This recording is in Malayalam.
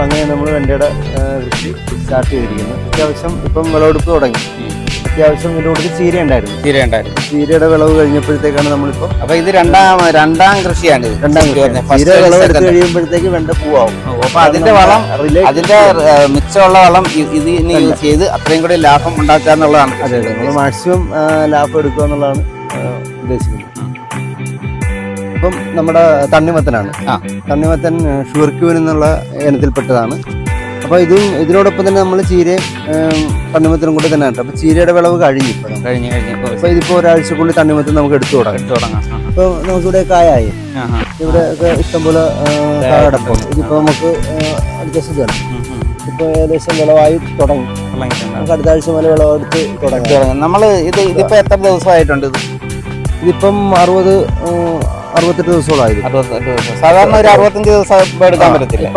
അപ്പം അങ്ങനെ നമ്മൾ വെണ്ടയുടെ കൃഷി സ്റ്റാർട്ട് ചെയ്തിരിക്കുന്നു. അത്യാവശ്യം ഇപ്പം വിളവെടുപ്പ് തുടങ്ങി. അത്യാവശ്യം ഇതിന്റെ കൂടുതൽ ചീര ഉണ്ടായിരുന്നു. ചീര ഉണ്ടായിരുന്നു. ചീരയുടെ വിളവ് കഴിഞ്ഞപ്പോഴത്തേക്കാണ് നമ്മളിപ്പോൾ അപ്പൊ ഇത് രണ്ടാം രണ്ടാം കൃഷിയാണ് രണ്ടാം കൃഷി വിളവ് ചീര വിളവെടുത്ത് കഴിയുമ്പോഴത്തേക്ക് വെണ്ട പൂവാകും അപ്പോൾ അപ്പൊ അതിന്റെ വളം അതിന്റെ മിച്ചമുള്ള വളം ഇത് ഇനി യൂസ് ചെയ്ത് അത്രയും കൂടി ലാഭം ഉണ്ടാക്കുക എന്നുള്ളതാണ്. അതെ അതെ. നമ്മൾ മാക്സിമം ലാഭം എടുക്കുക എന്നുള്ളതാണ് ഉദ്ദേശിക്കുന്നത്. ഇപ്പം നമ്മുടെ തണ്ണിമത്തനാണ്. തണ്ണിമത്തൻ ഷുവർക്യൂൻ എന്നുള്ള ഇനത്തിൽപ്പെട്ടതാണ്. അപ്പോൾ ഇതും ഇതിനോടൊപ്പം തന്നെ നമ്മൾ ചീരയും തണ്ണിമത്തനും കൂടി തന്നെ ഉണ്ട് അപ്പോൾ ചീരയുടെ വിളവ് കഴിഞ്ഞു ഇപ്പോൾ കഴിഞ്ഞ് കഴിഞ്ഞു. അപ്പോൾ ഇതിപ്പോൾ ഒരാഴ്ചക്കുള്ളിൽ തണ്ണിമത്തൻ നമുക്ക് എടുത്തു തുടങ്ങാം. എടുത്തു തുടങ്ങാം. അപ്പോൾ ഇപ്പോൾ നമുക്കിവിടെ കായായി. ഇവിടെ ഒക്കെ ഇഷ്ടംപോലെ കാടപ്പുണ്ട് ഇതിപ്പോൾ നമുക്ക് അഡ്ജസ്റ്റ് ചെയ്യണം. ഇപ്പോൾ ഏകദേശം വിളവായി തുടങ്ങി. നമുക്ക് അടുത്ത ആഴ്ച മുതൽ വിളവെടുത്ത് തുടങ്ങി. തുടങ്ങാം. നമ്മൾ ഇത് ഇതിപ്പോൾ എത്ര ദിവസമായിട്ടുണ്ട് ഇത്? ഇതിപ്പം അറുപത് അറുപത്തെട്ട് ദിവസത്തോളായത് അറുപത്തെട്ട് ദിവസം. സാധാരണ ഒരു അറുപത്തഞ്ച് ദിവസം എടുക്കാൻ പറ്റത്തില്ല.